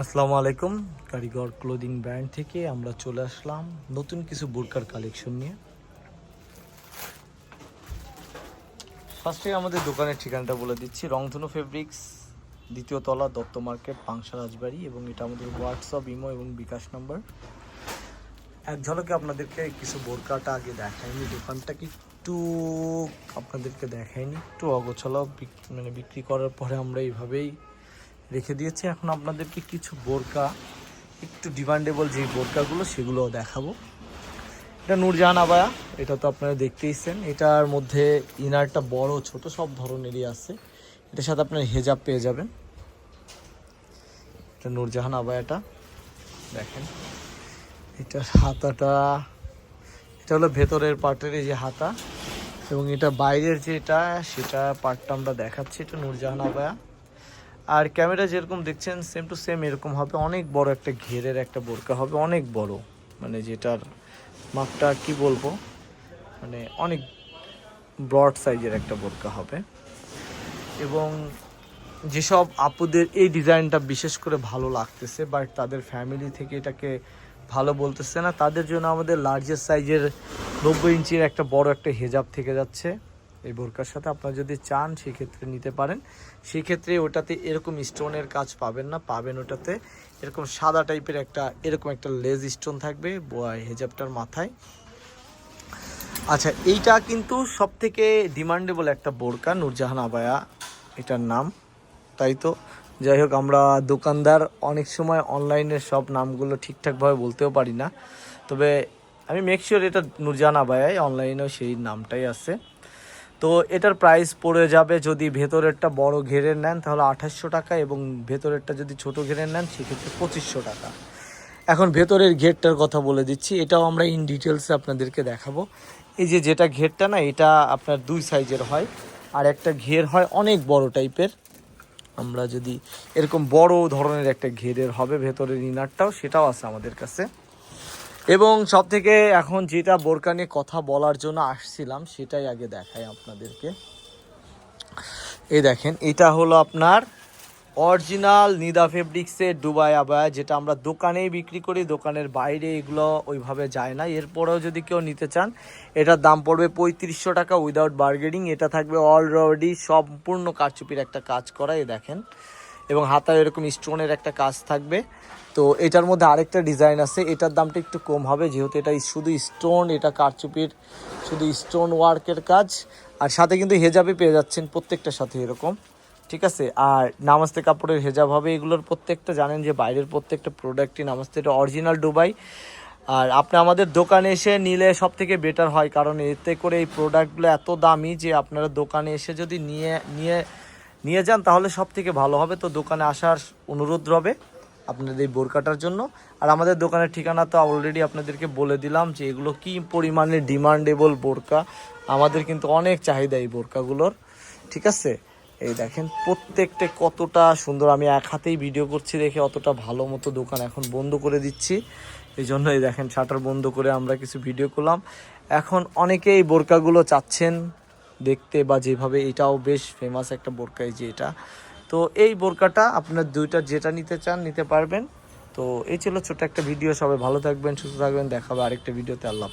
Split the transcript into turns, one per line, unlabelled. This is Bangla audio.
আসসালামু আলাইকুম। কারিগর ক্লোদিং ব্র্যান্ড থেকে আমরা চলে আসলাম নতুন কিছু বোরকার কালেকশন নিয়ে। ফার্স্টে আমাদের দোকানের ঠিকানাটা বলে দিচ্ছি, রংধনু ফেব্রিক্স দ্বিতীয় তলা দত্ত মার্কেট, পাংশা রাজবাড়ি এবং এটা আমাদের হোয়াটসঅ্যাপ ইমো এবং বিকাশ নাম্বার। এক ঝলকে আপনাদেরকে কিছু বোরকাটা আগে দেখাইনি দোকানটাকে একটু আপনাদেরকে দেখাইনি, একটু অগোছালো মানে বিক্রি করার পরে আমরা এইভাবেই রেখে দিয়েছি। এখন আপনাদেরকে কিছু বোরকা, একটু ডিমান্ডেবল যে বোরকাগুলো সেগুলো দেখাবো। এটা নূরজাহান আবায়া, এটা তো আপনারা দেখতেইছেন এটার মধ্যে ইনারটা বড়, ছোট সব ধরনেরই আছে। এটার সাথে আপনার হেজাব পেয়ে যাবেন। এটা নূরজাহান আবায়াটা, দেখেন। এটার হাতাটা, এটা হলো ভেতরের পার্টের এই যে হাতা এবং এটা বাইরের যেটা, সেটা পার্টটা আমরা দেখাচ্ছি। এটা নূরজাহান আবায়া। আর ক্যামেরা যেরকম দেখছেন সেম টু সেম এরকম হবে। অনেক বড় একটা ঘেরের একটা বোরকা হবে, অনেক বড়। মানে যেটার মাপটা কি বলব? মানে অনেক ব্রড সাইজের একটা বোরকা হবে। এবং যেসব আপুদের এই ডিজাইনটা বিশেষ করে ভালো লাগতেছে বাট তাদের ফ্যামিলি থেকে এটাকে ভালো বলতেছে না, তাদের জন্য আমাদের লার্জেস্ট সাইজের নব্বই ইঞ্চির একটা বড় একটা হেজাব থেকে যাচ্ছে। এই বোরকার সাথে আপনারা যদি চান, সেক্ষেত্রে নিতে পারেন। সেক্ষেত্রে ওটাতে এরকম স্টোনের কাজ পাবেন না। পাবেন ওটাতে এরকম সাদা টাইপের একটা, এরকম একটা লেজ স্টোন থাকবে হেজাবটার মাথায়। আচ্ছা এইটা কিন্তু সব থেকে ডিমান্ডেবল একটা বোরকা, নূরজাহান আবায়া, এটার নাম। তাই তো? যাই হোক, আমরা দোকানদার, অনেক সময় অনলাইনের সব নামগুলো ঠিকঠাকভাবে বলতেও পারি না। তবে আমি মেক শিওর এটা নূরজাহান আবায়াই, অনলাইনেও সেই নামটাই আছে। তো এটার প্রাইস পড়ে যাবে যদি ভেতরেরটা বড় ঘেরের নেন, তাহলে আঠাশশো টাকা এবং ভেতরেরটা যদি ছোট ঘেরের নেন, সেক্ষেত্রে পঁচিশশো টাকা। এখন ভেতরের ঘেরটার কথা বলে দিচ্ছি, এটাও আমরা ইন ডিটেলসে আপনাদেরকে দেখাবো। এই যে যেটা ঘেরটা না, এটা আপনার দুই সাইজের হয়, আর একটা ঘের হয় অনেক বড় টাইপের আমরা যদি এরকম বড় ধরনের একটা ঘেরের হবে, ভেতরের ইনারটাও সেটাও আছে আমাদের কাছে। এবং সব থেকে এখন যেটা বোরকা নিয়ে কথা বলার জন্য আসছিলাম, সেটাই আগে দেখাই আপনাদেরকে। এই দেখেন, এটা হলো আপনার অরিজিনাল নিদা ফেব্রিক্সের দুবাই আবায়া, যেটা আমরা দোকানেই বিক্রি করি, দোকানের বাইরে এগুলো ওইভাবে যায় না। এরপরেও যদি কেউ নিতে চান, এটার দাম পড়বে পঁয়ত্রিশশো টাকা উইদাউট বার্গেনিং এটা থাকবে অলরেডি সম্পূর্ণ কারচুপির একটা কাজ করা, এই দেখেন। এবং হাতায় এরকম স্টোনের একটা কাজ থাকবে। তো এটার মধ্যে আরেকটা ডিজাইন আছে, এটার দামটা একটু কম হবে, যেহেতু এটা শুধু স্টোন এটা কারচুপির শুধু স্টোন ওয়ার্কের কাজ। আর সাথে কিন্তু হেজাবে পেয়ে যাচ্ছেন প্রত্যেকটার সাথে এরকম, ঠিক আছে? আর নামাজতে কাপড়ের হেজাব হবে, এগুলোর প্রত্যেকটা জানেন যে বাইরের প্রত্যেকটা প্রোডাক্টই নামাজতে, এটা অরিজিনাল ডুবাই আর আপনি আমাদের দোকানে এসে নিলে সব থেকে বেটার হয়, কারণ এতে করে এই প্রোডাক্টগুলো এত দামি যে আপনারা দোকানে এসে যদি নিয়ে নিয়ে নিয়ে যান, তাহলে সব থেকে ভালো হবে। তো দোকানে আসার অনুরোধ রবে আপনাদের এই বোরকাটার জন্য। আর আমাদের দোকানের ঠিকানা তো অলরেডি আপনাদেরকে বলে দিলাম যে এগুলো কি পরিমাণে ডিমান্ডেবল বোরকা। আমাদের কিন্তু অনেক চাহিদা এই বোরকাগুলোর। ঠিক আছে? এই দেখেন, প্রত্যেকটা কতটা সুন্দর। আমি এক হাতেই ভিডিও করছি দেখে অতটা ভালো মতো দোকান এখন বন্ধ করে দিচ্ছি। এই জন্য এই দেখেন শাটার বন্ধ করে আমরা কিছু ভিডিও করলাম। এখন অনেকেই বোরকাগুলো চাচ্ছেন দেখতে বা যেভাবে এটাও বেশ ফেমাস একটা বোরকা এই যে এটা। তো এই বোরকাটা আপনার দুইটা যেটা নিতে চান নিতে পারবেন। তো এই ছিল ছোট একটা ভিডিও। সবাই ভালো থাকবেন, সুস্থ থাকবেন। দেখাবে আরেকটা ভিডিওতে। আল্লাহ।